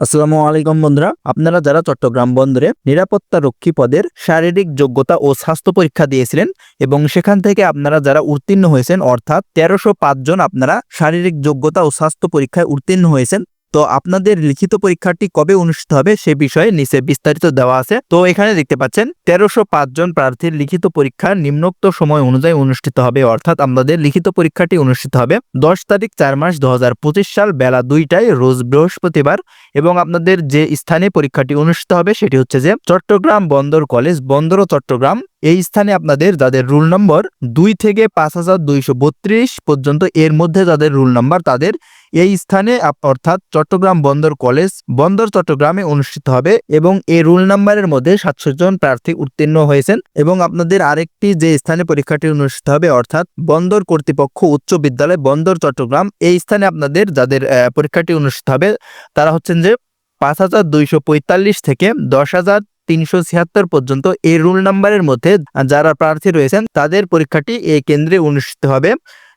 আসসালামু আলাইকুম বন্ধুরা। আপনারা যারা চট্টগ্রাম বন্দরে নিরাপত্তা রক্ষী পদের শারীরিক যোগ্যতা ও স্বাস্থ্য পরীক্ষা দিয়েছিলেন এবং সেখান থেকে আপনারা যারা উত্তীর্ণ হয়েছেন, অর্থাৎ তেরোশো জন আপনারা শারীরিক যোগ্যতা ও স্বাস্থ্য পরীক্ষায় উত্তীর্ণ হয়েছেন তো আপনাদের লিখিত পরীক্ষাটি কবে অনুষ্ঠিত হবে সে বিষয়ে নিচে বিস্তারিত দেওয়া আছে। তো এখানে দেখতে পাচ্ছেন, তেরোশো জন প্রার্থীর লিখিত পরীক্ষা নিম্নোক্ত সময় অনুযায়ী অনুষ্ঠিত হবে। অর্থাৎ আপনাদের লিখিত পরীক্ষাটি অনুষ্ঠিত হবে দশ তারিখ চার মাস দু হাজার পঁচিশ সাল বেলা দুইটায়, রোজ বৃহস্পতিবার। এবং আপনাদের যে স্থানে পরীক্ষাটি অনুষ্ঠিত হবে সেটি হচ্ছে যে চট্টগ্রাম বন্দর কলেজ, বন্দর চট্টগ্রাম। এই স্থানে আপনাদের যাদের রুল নম্বর দুই থেকে পাঁচ হাজার দুইশো বত্রিশ পর্যন্ত এর মধ্যে যাদের রুল নম্বর তাদের এই স্থানে অর্থাৎ চট্টগ্রাম বন্দর কলেজ, বন্দর চট্টগ্রামে অনুষ্ঠিত হবে এবং এই রুল নাম্বারের মধ্যে সাতশো জন প্রার্থী উত্তীর্ণ হয়েছেন এবং আপনাদের আরেকটি যে স্থানে পরীক্ষাটি অনুষ্ঠিত হবে, অর্থাৎ বন্দর কর্তৃপক্ষ উচ্চ বিদ্যালয় বন্দর চট্টগ্রাম, এই স্থানে আপনাদের যাদের পরীক্ষাটি অনুষ্ঠিত হবে, তারা হচ্ছেন যে পাঁচ হাজার দুইশো পঁয়তাল্লিশ থেকে দশ হাজার তিনশো ছিয়াত্তর পর্যন্ত এই রুল নাম্বারের মধ্যে যারা প্রার্থী রয়েছেন, তাদের পরীক্ষাটি এই কেন্দ্রে অনুষ্ঠিত হবে।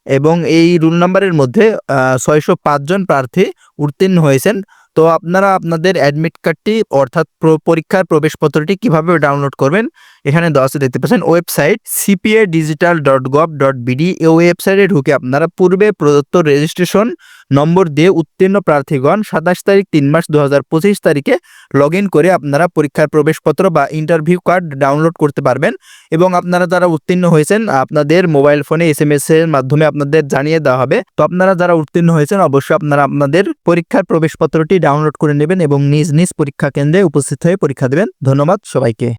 এবং এই রুল নাম্বারের মধ্যে ছয়শো জন প্রার্থী উত্তীর্ণ হয়েছেন। তো আপনারা আপনাদের অ্যাডমিট কার্ডটি অর্থাৎ প্র- পরীক্ষার প্রবেশপত্রটি কীভাবে ডাউনলোড করবেন? এখানে দেওয়া দেখতে পাচ্ছেন website CPA digital dot gov dot BD এই ওয়েবসাইটে ঢুকে আপনারা পূর্বে প্রদত্ত রেজিস্ট্রেশন নম্বর দিয়ে উত্তীর্ণ প্রার্থীগণ সাতাশ তারিখ তিন মাস দু হাজার পঁচিশ তারিখে লগ করে আপনারা পরীক্ষার প্রবেশপত্র বা ইন্টারভিউ কার্ড ডাউনলোড করতে পারবেন এবং আপনারা যারা উত্তীর্ণ হয়েছেন, আপনাদের মোবাইল ফোনে এস এম এস এর মাধ্যমে আপনাদের জানিয়ে দেওয়া হবে। তো আপনারা যারা উত্তীর্ণ হয়েছেন, অবশ্যই আপনারা আপনাদের পরীক্ষার প্রবেশপত্রটি ডাউনলোড করে নেবেন এবং নিজ নিজ পরীক্ষা কেন্দ্রে উপস্থিত হয়ে পরীক্ষা দেবেন। ধন্যবাদ সবাইকে।